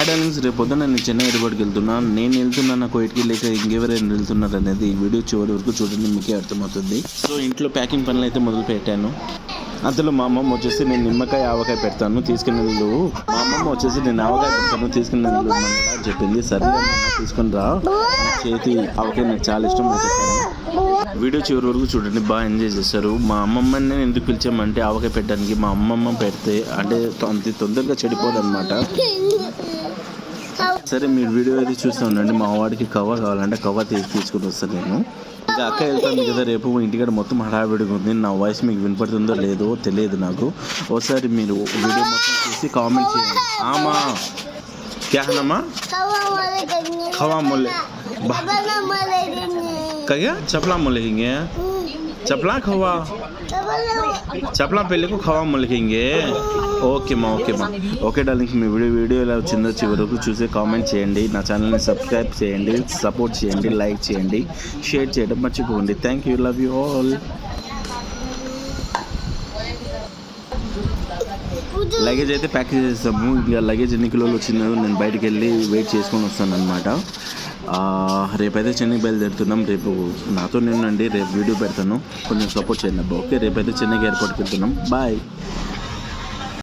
Hi రేపు పొద్దున్న నేను చెన్నై ఎయిర్పోర్ట్కి వెళ్తున్నాను నేను వెళ్తున్నాను కోయిట్కి లేక ఇంకెవరైనా వెళ్తున్నారు అనేది వీడియో చివరి వరకు చూడండి మీకే అర్థమవుతుంది. సో ఇంట్లో ప్యాకింగ్ పనులు అయితే మొదలు పెట్టాను అందులో మా అమ్మమ్మ వచ్చేసి నేను నిమ్మకాయ ఆవకాయ పెడతాను. తీసుకుని వెళ్ళు మా అమ్మమ్మ వచ్చేసి నేను ఆవకాయ పెడతాను. తీసుకుని వెళ్ళు అని చెప్పింది. సరే తీసుకుని రా. చేతి ఆవకాయ నాకు చాలా ఇష్టం అని చెప్పాను. వీడియో చివరి వరకు చూడండి. బాగా ఎంజాయ్ చేశారు. మా అమ్మమ్మని నేను ఎందుకు పిలిచామంటే ఆవకాయ పెట్టడానికి మా అమ్మమ్మ పెడితే అంటే అంత తొందరగా చెడిపోదు అనమాట సరే మీరు వీడియో అయితే చూస్తూ ఉండండి. మా వాడికి కవర్ కావాలంటే కవర్ తీసి తీసుకుని వస్తాను నేను. ఇంకా అక్క వెళ్తాను కదా రేపు ఇంటికాడ మొత్తం హడావిడిగా ఉంది. నా వాయిస్ మీకు వినపడుతుందో లేదో తెలియదు నాకు. ఒకసారి మీరు వీడియో మొత్తం చూసి కామెంట్ చేయండి. ఆమా క్యాహనమ్మా ఖవా మొల్లే కయ్యా చపలా మొల్లేంగే చపలా ఖవా? చప్పలా పెళ్ళికు ఖవా మొలికింగే ఓకే మా ఓకే మా. ఓకే డార్లింగ్స్ మీ వీడియో వీడియో ఎలా వచ్చిందో చివరకు చూసి కామెంట్ చేయండి. నా ఛానల్ని సబ్స్క్రైబ్ చేయండి సపోర్ట్ చేయండి లైక్ చేయండి షేర్ చేయడం మర్చిపోకండి. Thank you love you all. Luggage అయితే ప్యాక్ చేసేస్తాము. ఇంకా లగేజ్ ఎన్ని కిలోలు వచ్చిందో నేను బయటికి వెళ్ళి వెయిట్ చేసుకొని వస్తాను అనమాట రేపైతే చెన్నై బయలుదేరుతున్నాం. రేపు నాతో నేనండి రేపు వీడియో పెడతాను. కొంచెం సపోర్ట్ చేయండి అబ్బా. ఓకే రేపైతే చెన్నైకి ఎయిర్పోర్ట్కి వెళ్తున్నాం. బాయ్